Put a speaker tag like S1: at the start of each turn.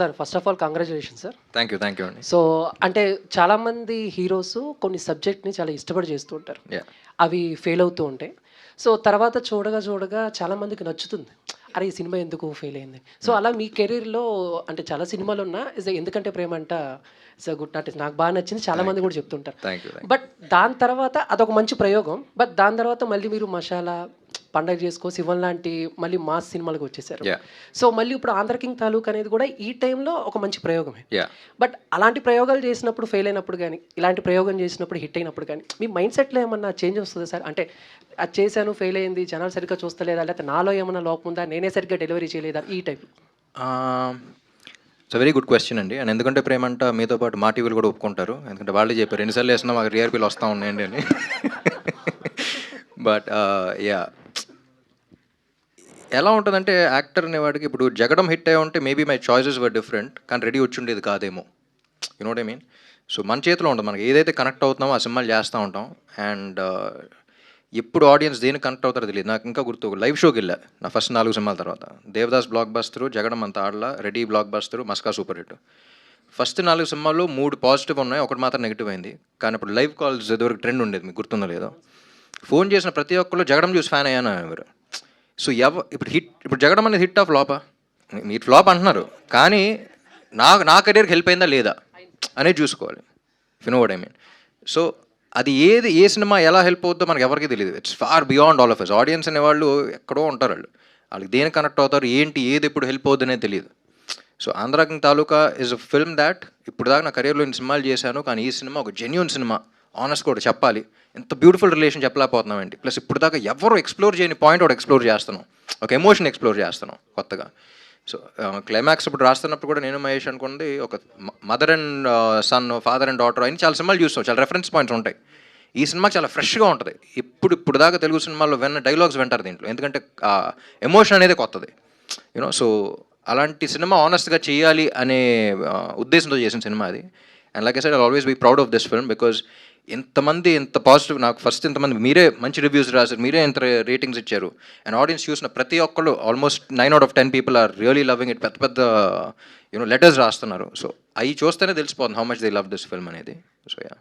S1: Sir first of all congratulation sir
S2: thank you thank you అండి.
S1: So అంటే చాలామంది heroes కొన్ని సబ్జెక్ట్ని చాలా ఇష్టపడి చేస్తూ ఉంటారు. అవి ఫెయిల్ అవుతూ ఉంటాయి సో తర్వాత చూడగా చూడగా చాలామందికి నచ్చుతుంది. అరే ఈ సినిమా ఎందుకు ఫెయిల్ అయింది? సో అలా మీ కెరీర్లో అంటే చాలా సినిమాలు ఉన్నా a ఎందుకంటే ప్రేమ అంట ఇట్స్ గుడ్ ఆర్టిస్ట్ నాకు బాగా నచ్చింది చాలా మంది కూడా చెప్తుంటారు.
S2: థ్యాంక్ యూ
S1: బట్ దాని తర్వాత అదొక మంచి ప్రయోగం. బట్ దాని తర్వాత మళ్ళీ మీరు మసాలా పండగ చేసుకో శివన్ లాంటి మళ్ళీ మాస్ సినిమాలకు వచ్చేసారు. సో మళ్ళీ ఇప్పుడు ఆంధ్ర కింగ్ తాలూక్ అనేది కూడా ఈ టైంలో ఒక మంచి ప్రయోగమే.
S2: యా
S1: బట్ అలాంటి ప్రయోగాలు చేసినప్పుడు ఫెయిల్ అయినప్పుడు కానీ ఇలాంటి ప్రయోగం చేసినప్పుడు హిట్ అయినప్పుడు కానీ మీ మైండ్ సెట్లో ఏమన్నా చేంజ్ వస్తుందా సార్? అంటే అది చేశాను ఫెయిల్ అయింది జనాలు సరిగ్గా చూస్తలేదా? లేకపోతే నాలో ఏమన్నా లోపం ఉందా? నేనే సరిగ్గా డెలివరీ చేయలేదా? ఈ type.
S2: It's very good question అండి. అండ్ ఎందుకంటే ప్రేమంట మీతో పాటు మా టీవీలు కూడా ఒప్పుకుంటారు. ఎందుకంటే వాళ్ళే చెప్పారు ఎన్నిసార్లు వేసినా మాకు టీఆర్పీలు వస్తూ ఉన్నాయండి అని. బట్ యా ఎలా ఉంటుందంటే యాక్టర్ అనేవాడికి ఇప్పుడు జగడం హిట్ అయ్యి ఉంటే maybe my choices were different కానీ రెడీ వచ్చి ఉండేది కాదేమో you know I mean so మన చేతిలో ఉంటుంది మనకి. ఏదైతే కనెక్ట్ అవుతున్నామో ఆ సినిమాలు చేస్తూ ఉంటాం. అండ్ uh, ఎప్పుడు ఆడియన్స్ దేనికి కనెక్ట్ అవుతారో తెలియదు. నాకు ఇంకా గుర్తు లైవ్ షోకి వెళ్ళా నా ఫస్ట్ నాలుగు సినిమాల తర్వాత. దేవదాస్ బ్లాక్ బస్తరు జగడం అంత ఆడలా ready blockbuster Maska super hit first నాలుగు సినిమాల్లో మూడు పాజిటివ్ ఉన్నాయి. ఒకటి మాత్రం నెగిటివ్ అయింది. కానీ ఇప్పుడు లైవ్ కాల్స్ ఇదివరకు ట్రెండ్ ఉండేది. మీకు గుర్తుందో లేదో. ఫోన్ చేసిన ప్రతి ఒక్కళ్ళు జగడం చూసి ఫ్యాన్ అయ్యాను ఎవరు సో ఎవ ఇప్పుడు హిట్ ఇప్పుడు జగడం అనేది హిట్ ఆఫ్ ఫ్లాపా మీరు ఫ్లాప్ అంటున్నారు. కానీ నా నా కెరీర్కి హెల్ప్ అయిందా లేదా? అనేది చూసుకోవాలి. ఫినో ఐ మీన్ సో అది ఏది ఏ సినిమా ఎలా హెల్ప్ అవుతుందో మనకి ఎవరికి తెలియదు. It's far beyond all of us audience అనేవాళ్ళు ఎక్కడో ఉంటారు వాళ్ళు. వాళ్ళకి దేనికి కనెక్ట్ అవుతారు ఏంటి ఏది ఎప్పుడు హెల్ప్ అవుతుంది అనేది తెలియదు. So Andhra King Taluka is a film that ఇప్పుడు దాకా నా కెరీర్లో ఇన్ని సినిమాలు చేశాను కానీ ఈ సినిమా ఒక జెన్యున్ సినిమా. ఆనెస్ట్ కూడా చెప్పాలి. ఎంత బ్యూటిఫుల్ రిలేషన్ చెప్పలేకపోతున్నామండి ప్లస్ ఇప్పుడు దాకా ఎవరు ఎక్స్ప్లోర్ చేయని పాయింట్ ఒకటి ఎక్స్ప్లోర్ చేస్తున్నాం. ఒక ఎమోషన్ ఎక్స్ప్లోర్ చేస్తున్నాం కొత్తగా. సో క్లైమాక్స్ ఇప్పుడు రాస్తున్నప్పుడు కూడా నేను మహేష్ అనుకోండి ఒక mother and son father and daughter అని చాలా సినిమాలు చూస్తాం. చాలా రెఫరెన్స్ పాయింట్స్ ఉంటాయి. ఈ సినిమా చాలా ఫ్రెష్గా ఉంటుంది. ఇప్పుడు ఇప్పుడు దాకా తెలుగు సినిమాల్లో విన్న డైలాగ్స్ వింటారు దీంట్లో. ఎందుకంటే ఎమోషన్ అనేది కొత్తది. యూనో సో అలాంటి సినిమా ఆనెస్ట్గా చేయాలి అనే ఉద్దేశంతో చేసిన సినిమా అది. And like I side I always be proud of this film because ఇంతమంది ఇంత పాజిటివ్ నాకు ఫస్ట్ ఇంతమంది మీరే మంచి రివ్యూస్ రాశారు మీరే ఇంత రేటింగ్స్ ఇచ్చారు. అండ్ ఆడియన్స్ చూసిన ప్రతి ఒక్కళ్ళు almost nine out of ten people are really loving it పెద్ద పెద్ద యూనో లెటర్స్ రాస్తున్నారు. సో అవి చూస్తేనే తెలిసిపోతుంది how much they love this film అనేది. So yeah